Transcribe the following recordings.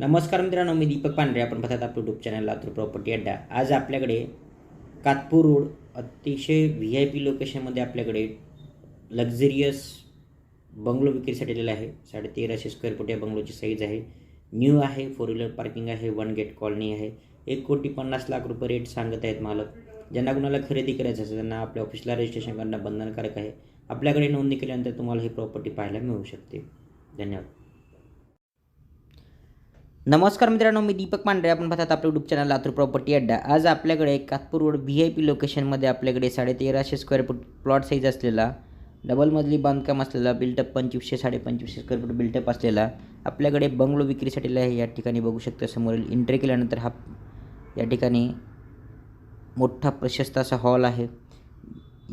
नमस्कार मित्रांनो मी दीपक पांढरे. आपण पाहतात आपलं युट्यूब चॅनल लातूर प्रॉपर्टी अड्डा. आज आपल्याकडे कातपूर रोड अतिशय व्ही आय पी लोकेशनमध्ये आपल्याकडे लक्झरियस बंगलो विक्रीसाठी दिलेला आहे. साडे तेराशे स्क्वेअर फूट या बंगलोची साईज आहे. न्यू आहे फोर व्हीलर पार्किंग आहे वन गेट कॉलनी आहे. एक कोटी पन्नास लाख रुपये रेट सांगत आहेत मालक. ज्यांना कुणाला खरेदी करायचं असेल त्यांना आपल्या ऑफिसला रजिस्ट्रेशन करणं बंधनकारक आहे. आपल्याकडे नोंदणी केल्यानंतर तुम्हाला ही प्रॉपर्टी पाहायला मिळू शकते. धन्यवाद. नमस्कार मित्रांनो मी दीपक पांढरे. आपण पाहतात आपलं युट्यूब चॅनल लातूर प्रॉपर्टी अड्डा. आज आपल्याकडे Katpur road V I P लोकेशनमध्ये आपल्याकडे साडेतेराशे स्क्वेअर फूट प्लॉट साईज असलेला डबल मजली बांधकाम असलेला बिल्टअप पंचवीसशे साडेपंचवीसशे स्क्वेअर फूट बिल्टअप असलेला आपल्याकडे बंगलो विक्रीसाठी आहे. या ठिकाणी बघू शकता समोरील एंट्री केल्यानंतर हा या ठिकाणी मोठा प्रशस्त असा हॉल आहे.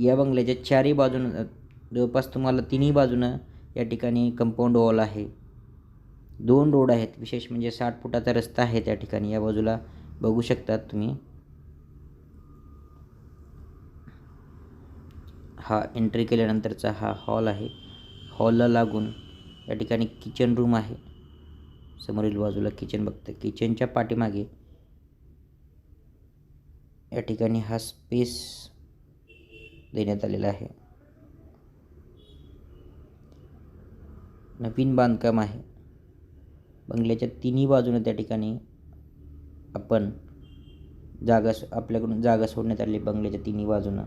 या बंगल्याच्या चारही बाजूनं जवळपास तुम्हाला तिन्ही बाजूनं या ठिकाणी कंपाऊंड वॉल आहे. दोन रोड आहेत. विशेष म्हणजे साठ फुटाचा रस्ता आहे त्या ठिकाणी. या बाजूला बघू शकतात तुम्ही. हा एंट्री केल्यानंतरचा हा हॉल आहे. हॉलला लागून या ठिकाणी किचन रूम आहे. समोरील बाजूला किचन बघतं किचनच्या पाठीमागे या ठिकाणी हा स्पेस देण्यात आलेला आहे. नवीन बांधकाम आहे. बंगल्याच्या तिन्ही बाजूने त्या ठिकाणी आपण जागा आपल्याकडून जागा सोडण्यात आली बंगल्याच्या तिन्ही बाजूनं.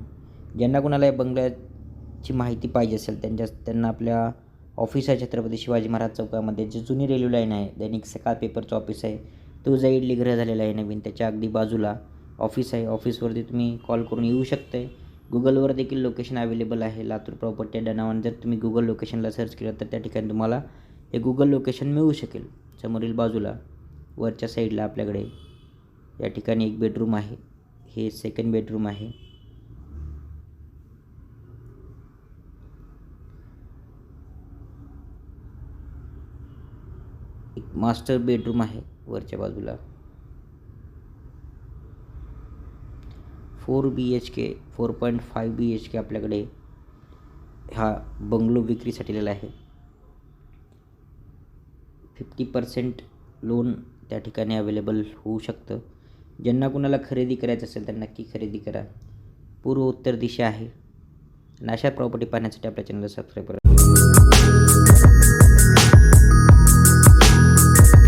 ज्यांना कोणाला या बंगल्याची माहिती पाहिजे असेल त्यांच्या त्यांना आपल्या ऑफिस आहे छत्रपती शिवाजी महाराज चौकामध्ये जे जुनी रेल्वे लाईन आहे दैनिक सकाळ पेपरचं ऑफिस आहे तो जा इडली ग्रह झालेला आहे नवीन. त्याच्या अगदी बाजूला ऑफिस आहे. ऑफिसवरती तुम्ही कॉल करून येऊ शकताय. गुगलवर देखील लोकेशन अवेलेबल आहे. लातूर प्रॉपर्टी या नावाने जर तुम्ही गुगल लोकेशनला सर्च केलं तर त्या ठिकाणी तुम्हाला हे गुगल लोकेशन मिळू शकेल. समोरील बाजूला वरच्या साईडला आपल्याकडे या ठिकाणी एक बेडरूम आहे. हे सेकंड बेडरूम आहे. एक मास्टर बेडरूम आहे वरच्या बाजूला. Four B H K four point five B H K आपल्याकडे हा बंगलो विक्रीसाठी आलेला आहे. फिफ्टी पर्सेंट लोन त्या ठिकाणी अवेलेबल होऊ शकतं. ज्यांना कुणाला खरेदी करायचं असेल तर नक्की खरेदी करा. पूर्व उत्तर दिशा आहे. आणि अशा प्रॉपर्टी पाहण्यासाठी आपल्या चॅनलला सबस्क्राईब करा.